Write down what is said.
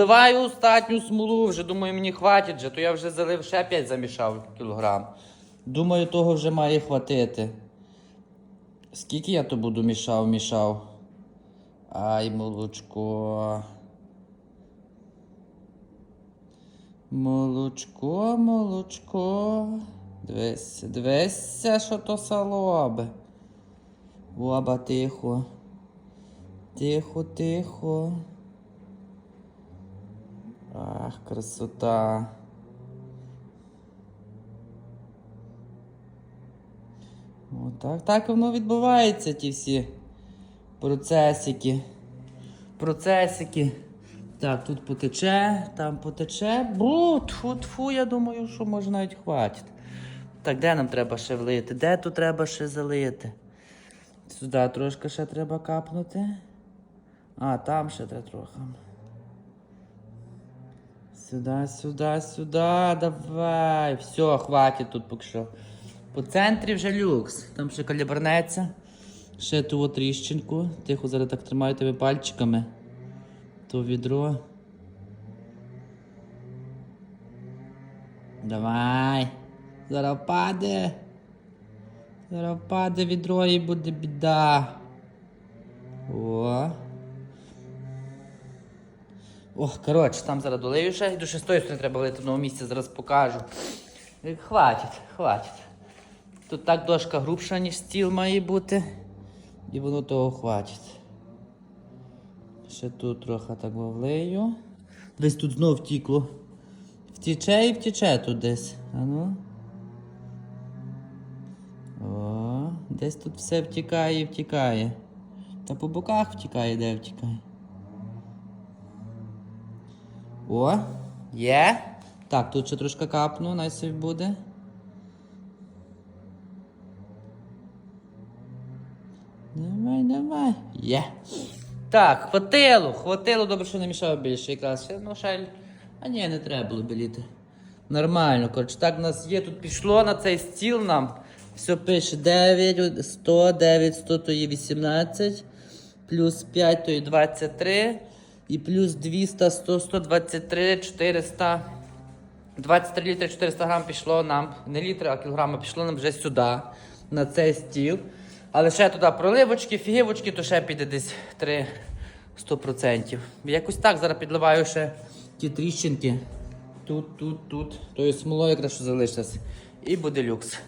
Заливаю остатню смолу, вже думаю, мені хватить, то я вже залив ще 5 замішав кілограм. Думаю, того вже має хватити. Скільки я то буду мішав, мішав? Ай, молочко. Молочко, молочко. Дивися, дивися, що то салоби. Оба тихо. Тихо, тихо. Ах, красота. Отак, так воно відбувається, ті всі процесики. Процесики. Так, тут потече, там потече. Бу, тфу, тфу, я думаю, що може навіть хватить. Так, де нам треба ще влити? Де тут треба ще залити? Сюди трошки ще треба капнути. А, там ще треба трохи. Сюди, сюди, сюди, давай. Все, хватить тут поки що. По центрі вже люкс. Там ще калібернеться. Ще ту тріщинку. Тихо зараз так тримаю тебе пальчиками. То відро. Давай. Зараз впаде. Зараз впаде відро і буде біда. О. Ох, коротше, там зараз долию ще, і до шестої сторони треба влити в новому зараз покажу. Е, Хватить, хватить. Тут так дошка грубша, ніж стіл має бути. І воно того хватить. Ще тут трохи так влию. Десь тут знов втікло. Втіче і втіче тут десь. А. О, десь тут все втікає і втікає. Та по боках втікає, де втікає. О, є. Так, тут ще трошки капну, най собі буде. Давай, давай. Є. Так, хватило, хватило, добре, що не мішав більше якраз. Ну, ще... А ні, не треба було біліти. Нормально, коротше, так у нас є, тут пішло на цей стіл нам. Все пише 9, 100, 9, 100, то є 18, плюс 5, то є 23, і плюс 200, 100, 123, 400. 23 літри 400 грам пішло нам, не літри, а кілограми пішло нам вже сюди, на цей стіл. Але ще туди проливочки, фігівочки, то ще піде десь 3 100%. Якось так зараз підливаю ще ті тріщинки. Тут, тут, тут. Тою смолою якраз що залишилось. І буде люкс.